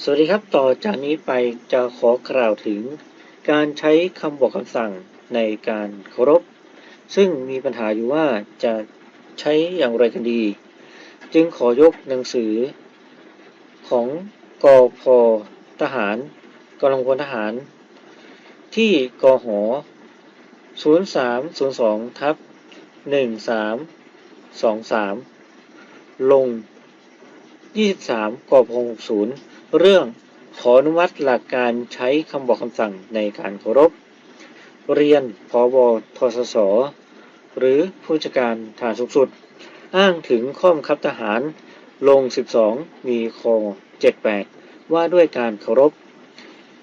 สวัสดีครับ ต่อจากนี้ไปจะขอกล่าวถึง การใช้คำบอกคำสั่งในการเคารพ ซึ่งมีปัญหาอยู่ว่าจะใช้อย่างไรกันดี จึงขอยกหนังสือ ของกอพทหารกำลังพลทหาร ที่กอหอ 0302 ทับ 1323 ลง 23กพ60 เรื่องขออนุมัติหลักการใช้คำบอกคำสั่งในการเคารพ เรียนพบทศสหรือผู้จัดการฐานสูงสุด อ้างถึงข้อบังคับทหารลง 12 มีค78 ว่าด้วยการเคารพ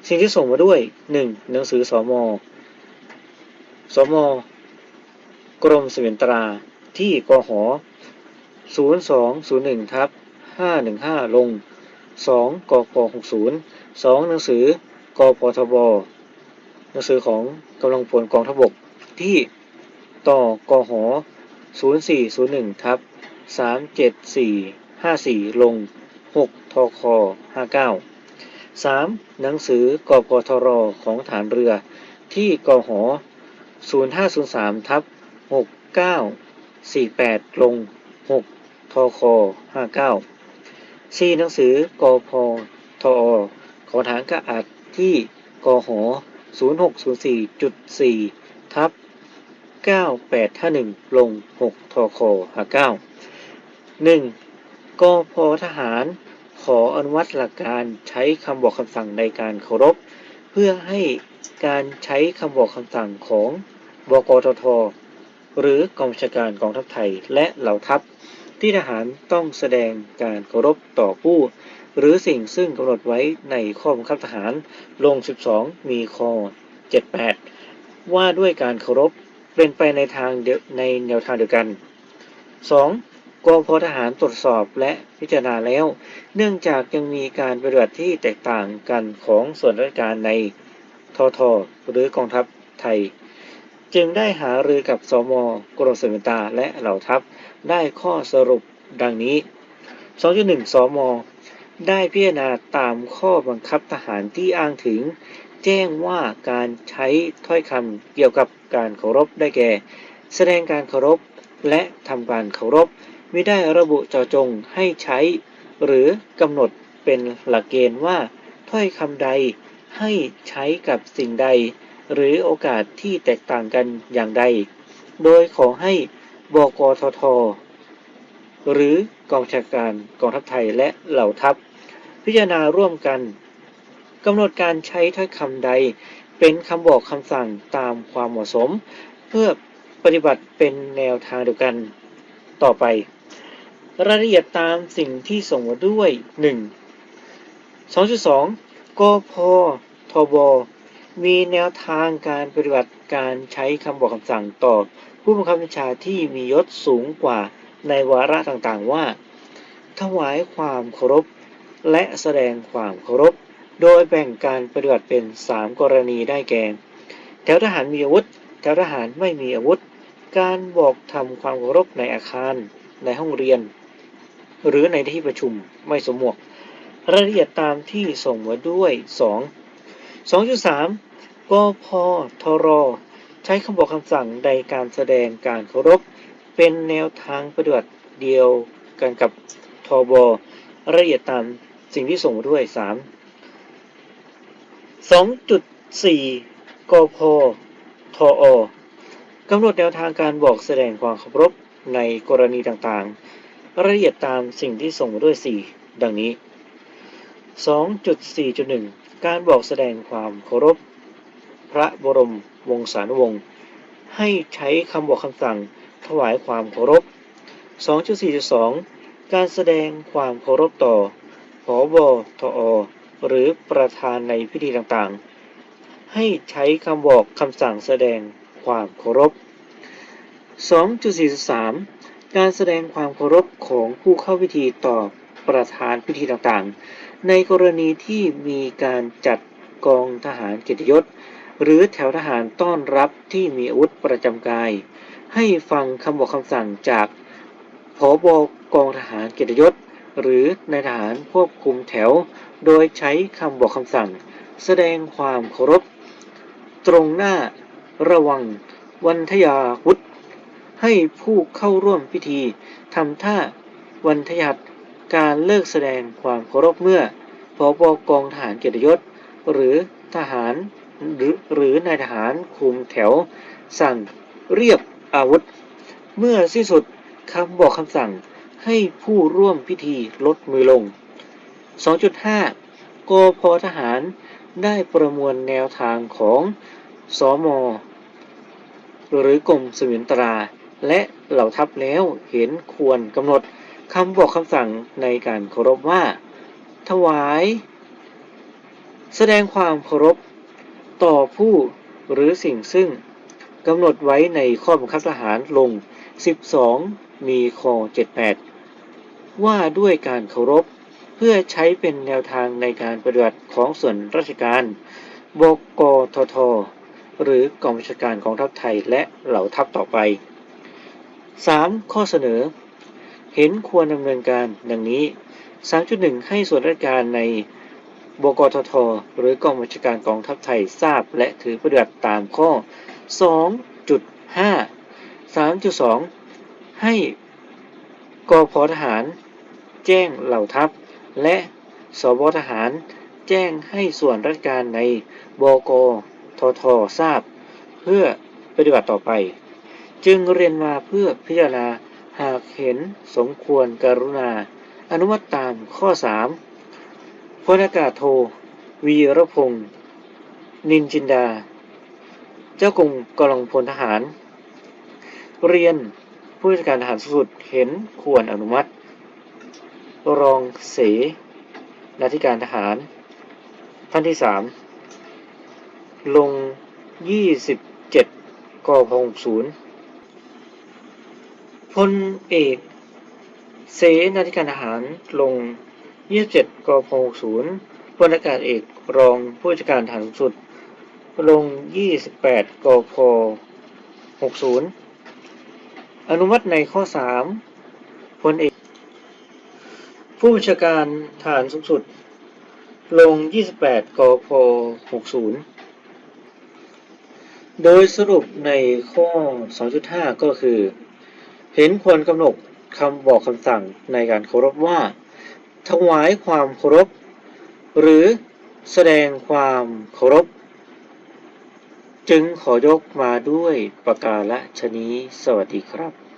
สิ่งที่ส่งมาด้วย 1. หนังสือสมสมกรมสเสวนตราที่กห0201ทับ515 ลง 2กพ60 2 หนังสือกพทบ หนังสือของกำลังพลกองทบกที่ต่อกห0401ทับ37454 ลง 6ทค59 3. หนังสือกพทรของฐานเรือ ที่กห0503ทับ6948 ลง 6ทค59 4. หนังสือกพทอของฐานกระอัดที่กห0604.4 ทับ 9851 ลง 6ทค59 1. กพทหาร ขออนุมัติหลักการใช้คำบอกคำสั่งในการเคารพ เพื่อให้การใช้คำบอกคำสั่งของบกทท หรือกองชาการกองทัพไทยและเหล่าทัพ ที่ทหารต้องแสดงการเคารพต่อผู้ หรือสิ่งซึ่งกำหนดไว้ในข้อบังคับทหารลง 12 มีค78 ว่าด้วยการเคารพเป็นไปในทางเดียวในแนวทางเดียวกัน 2. กองพลทหารตรวจสอบและพิจารณาแล้ว เนื่องจากยังมีการปฏิบัติที่แตกต่างกันของส่วนราชการในททหรือกองทัพไทย จึงได้หารือกับสมกรมสมิตาและเหล่าทัพ ได้ข้อสรุปดังนี้ 2.1 สม ได้พิจารณาตามข้อบังคับทหารที่อ้างถึง แจ้งว่าการใช้ถ้อยคำเกี่ยวกับการเคารพได้แก่ แสดงการเคารพและทำการเคารพมิได้ระบุเจาะจงให้ใช้ หรือกำหนดเป็นหลักเกณฑ์ว่าถ้อยคำใดให้ใช้กับสิ่งใด หรือโอกาสที่แตกต่างกันอย่างใด โดยขอให้บกทท หรือกองชาการกองทัพไทยและเหล่าทัพ พิจารณาร่วมกันกำหนดการใช้ถ้อยคำใด เป็นคำบอกคำสั่งตามความเหมาะสม เพื่อปฏิบัติเป็นแนวทางเดียวกันต่อไป รายละเอียดตามสิ่งที่ส่งมาด้วย 1. 2.2กพทบ มีแนวทางการปฏิบัติการใช้คำบอกคำสั่งต่อ ผู้บังคับบัญชาที่มียศสูงกว่าในวาระต่างๆว่า ถวายความเคารพและแสดงความเคารพ โดยแบ่งการปฏิบัติเป็น 3 กรณีได้แก่ แถวทหารมีอาวุธ แถวทหารไม่มีอาวุธ การบอกทำความเคารพในอาคาร ในห้องเรียน หรือในที่ประชุมไม่สมหมวก รายละเอียดตามที่ส่งมาด้วย 2 2.3 กพทร ใช้คำบอกคำสั่งในการแสดงการเคารพ เป็นแนวทางปฏิบัติเดียวกันกับทบรายละเอียดตามสิ่งที่ส่งมาด้วย 3 2.4 กพทอกำหนดแนวทางการบอกแสดงความเคารพในกรณีต่างๆรายละเอียดตามสิ่งที่ส่งมาด้วย 4 ดังนี้ 2.4.1 การบอกแสดงความเคารพ พระบรมวงศานุวงศ์ให้ใช้คำบอกคำสั่งถวายความเคารพ 2.4.2 การแสดงความเคารพต่อผบทอ หรือประธานในพิธีต่างๆ ให้ใช้คำบอกคำสั่งแสดงความเคารพ 2.43 การแสดงความเคารพของผู้เข้าพิธีต่อประธานพิธีต่างๆ ในกรณีที่มีการจัดกองทหารเกียรติยศ หรือแถวทหารต้อนรับที่มีอาวุธประจำกาย ให้ฟังคำบอกคำสั่งจากผบกองทหารเกียรติยศ หรือนายทหารควบคุมแถว โดยใช้คำบอกคำสั่ง แสดงความเคารพ ตรงหน้าระวังวันทยาวุธ ให้ผู้เข้าร่วมพิธีทำท่าวันทยัตการเลิกแสดงความเคารพเมื่อพบกองทหารเกียรติยศ หรือทหาร หรือหรือนายทหารคุมแถวสั่งเรียบอาวุธ เมื่อสิ้นสุดคำบอกคำสั่งให้ผู้ร่วมพิธีลดมือลง 2.5 กพทหารได้ประมวลแนวทางของสอมอหรือกรมสมินตรา และเหล่าทัพแล้วเห็นควรกำหนดคำบอกคำสั่งในการเคารพว่า ถวาย แสดงความเคารพ ต่อผู้หรือสิ่งซึ่งกำหนดไว้ในข้อบังคับทหารลง 12 มีคอ78 ว่าด้วยการเคารพ เพื่อใช้เป็นแนวทางในการปฏิบัติของส่วนราชการ บกทท หรือกองบัญชาการของทัพไทยและเหล่าทัพต่อไป 3. ข้อเสนอ เห็นควรดำเนินการดังนี้ 3.1 ให้ส่วนราชการใน บกทท หรือกองบัญชาการกองทัพไทยทราบ และถือปฏิบัติตามข้อ 2.5 3.2 ให้กพทหาร แจ้งเหล่าทัพ และสบทหาร แจ้งให้ส่วนราชการในบกทท ทราบ เพื่อปฏิบัติต่อไป จึงเรียนมาเพื่อพิจารณาหากเห็นสมควรกรุณา อนุมัติตามข้อ 3 ลอากาศโท วีรพงษ์นินจินดา เจ้ากรมกำลังพลทหาร เรียนผู้จัดการทหารสูงสุดเห็นควรอนุมัติ รองเสนาธิการทหาร ท่านที่3ลง 27กพ60พลเอก เสนาธิการทหารลง 27กพ60พลอากาศเอกรองผู้จัดการทหารสูงสุด ลง 28กพ60 อนุมัติในข้อ 3พลเอก ผู้บัญชาการฐานสูงสุด ลง 28กพ60 โดยสรุปในข้อ 2.5 ก็คือ เห็นควรกำหนดคำบอกคำสั่งในการเคารพว่า ถวายความเคารพ หรือแสดงความเคารพ จึงขอยกมาด้วยประกาศชนี้สวัสดีครับ